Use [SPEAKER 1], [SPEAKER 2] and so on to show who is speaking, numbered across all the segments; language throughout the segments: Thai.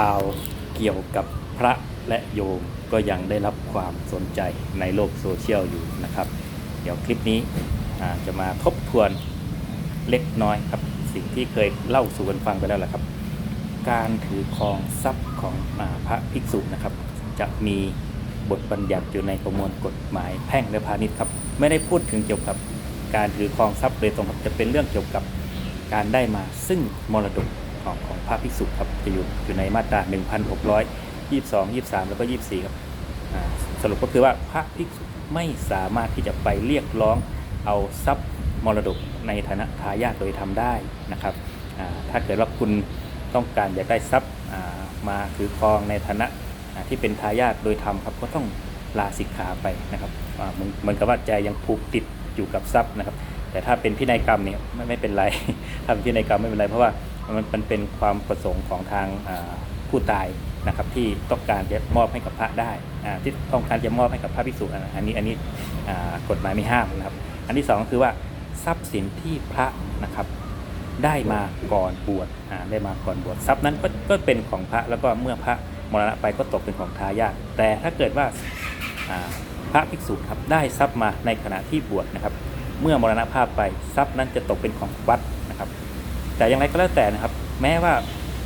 [SPEAKER 1] ข่าวเกี่ยวกับพระและโยมก็ยังได้รับความสนใจในโลกโซเชียลอยู่นะครับ เดี๋ยวคลิปนี้จะมาทบทวนเล็กน้อยครับ สิ่งที่เคยเล่าสู่กันฟังไปแล้วแหละครับ การถือครองทรัพย์ของอพระภิกษุนะครับ จะมีบทบัญญัติอยู่ในประมวลกฎหมายแพ่งและพาณิชย์ครับ ไม่ได้พูดถึงเกี่ยวกับการถือครองทรัพย์โดยตรงครับจะเป็นเรื่องเกี่ยวกับการได้มาซึ่งมรดก ของของพระภิกษุครับจะอยู่อยู่ในมาตรา 1622 23 แล้วก็ 24 ครับอ่าสรุปก็คือว่าพระภิกษุไม่สามารถที่จะไปเรียกร้องเอาทรัพย์มรดกในฐานะทายาทโดยทำได้นะครับถ้าเกิดว่าคุณต้องการอยากได้ทรัพย์มาถือครองในฐานะที่เป็นทายาทโดยธรรมครับก็ต้องลาสิกขาไปนะครับเหมือนกับว่าใจยังผูกติดอยู่กับทรัพย์นะครับ แต่ถ้าเป็นพินัยกรรมเนี่ยไม่ไม่เป็นไรถ้าเป็นพินัยกรรมไม่เป็นไรเพราะว่า มันเป็นความประสงค์ของทางผู้ตายนะครับที่ต้องการจะมอบให้กับพระได้ที่ต้องการจะมอบให้กับพระภิกษุอันนี้อันนี้กฎหมายไม่ห้ามนะครับ อันที่สองคือว่าทรัพย์สินที่พระนะครับได้มาก่อนบวชได้มาก่อนบวชทรัพย์นั้นก็ก็เป็นของพระแล้วก็เมื่อพระมรณะไปก็ตกเป็นของทายาทแต่ถ้าเกิดว่าพระภิกษุครับได้ทรัพย์มาในขณะที่บวชนะครับ เมื่อมรณภาพไปทรัพย์นั้นจะตกเป็นของวัด แต่อย่างไรก็แล้วแต่นะครับ แม้ว่า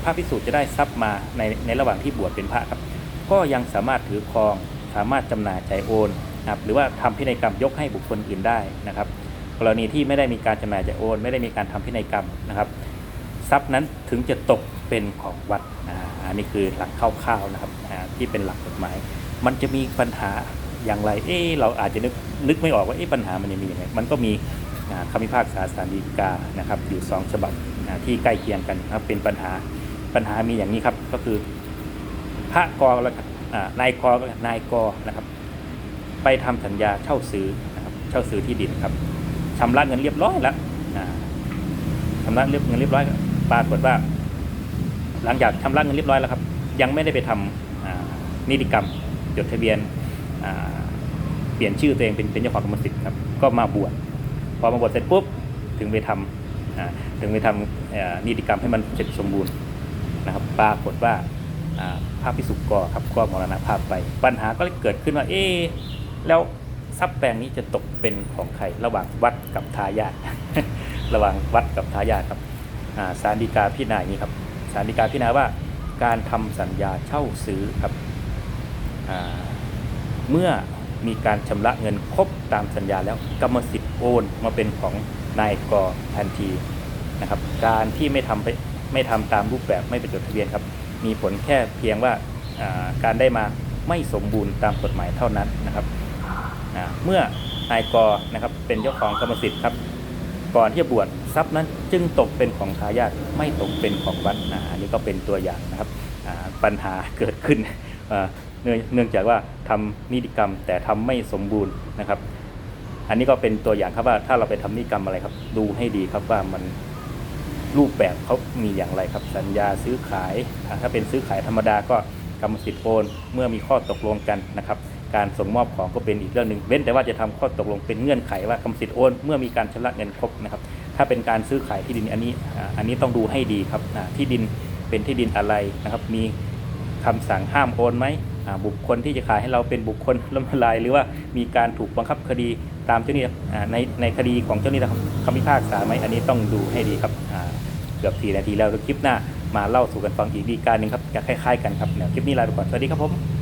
[SPEAKER 1] พระภิกษุจะได้ทรัพย์มาในในระหว่างที่บวชเป็นพระครับ ก็ยังสามารถถือครอง สามารถจำหน่ายจ่ายโอนนะครับหรือว่าทำพินัยกรรมยกให้บุคคลอื่นได้นะครับ กรณีที่ไม่ได้มีการจำหน่ายจ่ายโอน ไม่ได้มีการทำพินัยกรรมนะครับ ทรัพย์นั้นถึงจะตกเป็นของวัดอ่าอันนี้คือหลักคร่าวๆนะครับที่เป็นหลักกฎหมาย มันจะมีปัญหาอย่างไร เอ๊ะเราอาจจะนึกนึกไม่ออกว่าเอ๊ะปัญหามันจะมีอย่างไรมันก็มีอ่าคำพิพากษาสารดีกานะครับอยู่สองฉบับ ที่ใกล้เคียงกันนะครับเป็นปัญหาปัญหามีอย่างนี้ครับก็คือ พระกอล้วกันอ่านายกอนายกอนะครับ ไปทำสัญญาเช่าซื้อนะครับเช่าซื้อที่ดินครับชำระเงินเรียบร้อยแล้วชำระเรียบเงินเรียบร้อยแล้วปรากฏว่า หลังจากชำระเงินเรียบร้อยแล้วครับ ยังไม่ได้ไปทำอ่านิติกรรมจดทะเบียนเปลี่ยนชื่อตัวเองเป็นเป็นเจ้าของกรรมสิทธิ์ครับก็มาบวชพอมาบวชเสร็จปุ๊บถึงไปทำอ่า ถึงไปทำนิติกรรมให้มันเสร็จสมบูรณ์นะครับปรากฏว่าอ่าพระพิสุกรครับก็มรณภาพไป ปัญหาก็เลยเกิดขึ้นว่าเอ๊ะแล้วทรัพย์แปลงนี้จะตกเป็นของใครระหว่างวัดกับทายาทระหว่างวัดกับทายาทครับสารดีกาพิจารณายนี้ครับสารดีกาพิจารณาว่าการทำสัญญาเช่าซื้อครับเมื่อมีการชำระเงินครบตามสัญญาแล้วกรรมสิทธิ์โอนมาเป็นของ นายกทันทีนะครับ การที่ไม่ทำไปไม่ทำตามรูปแบบไม่เป็นจดทะเบียนครับ มีผลแค่เพียงว่าการได้มาไม่สมบูรณ์ตามกฎหมายเท่านั้นนะครับเมื่อนายกนะครับเป็นเจ้าของกรรมสิทธิ์ครับ ก่อนที่จะบวชทรัพย์นั้นจึงตกเป็นของทายาทไม่ตกเป็นของวัดอันนี้ก็เป็นตัวอย่างนะครับปัญหาเกิดขึ้นเนื่องเนื่องจากว่าทำนิติกรรมแต่ทำไม่สมบูรณ์นะครับ อันนี้ก็เป็นตัวอย่างครับว่าถ้าเราไปทำนิกรรมอะไรครับ ดูให้ดีครับว่ามันรูปแบบเขามีอย่างไรครับ สัญญาซื้อขาย ถ้าเป็นซื้อขายธรรมดาก็กรรมสิทธิ์โอนเมื่อมีข้อตกลงกันนะครับ การส่งมอบของก็เป็นอีกเรื่องหนึ่งเว้นแต่ว่าจะทำข้อตกลงเป็นเงื่อนไขว่ากรรมสิทธิ์โอนเมื่อมีการชำระเงินครบนะครับ ถ้าเป็นการซื้อขายที่ดินอันนี้อันนี้ต้องดูให้ดีครับที่ดินเป็นที่ดินอะไรนะครับ มีคำสั่งห้ามโอนไหม บุคคลที่จะขายให้เราเป็นบุคคลล้มละลาย หรือว่ามีการถูกบังคับคดีตามเจ้าหนี้ในในคดีของเจ้าหนี้คำพิพากษาไหมอันนี้ต้องดูให้ดีครับเกือบสี่นาทีแล้วคลิปหน้ามาเล่าสู่กันฟังอีกดีการหนึ่งครับจะคล้ายๆกันครับเดี๋ยคลิปนี้ลาไปก่อนสวัสดีครับผม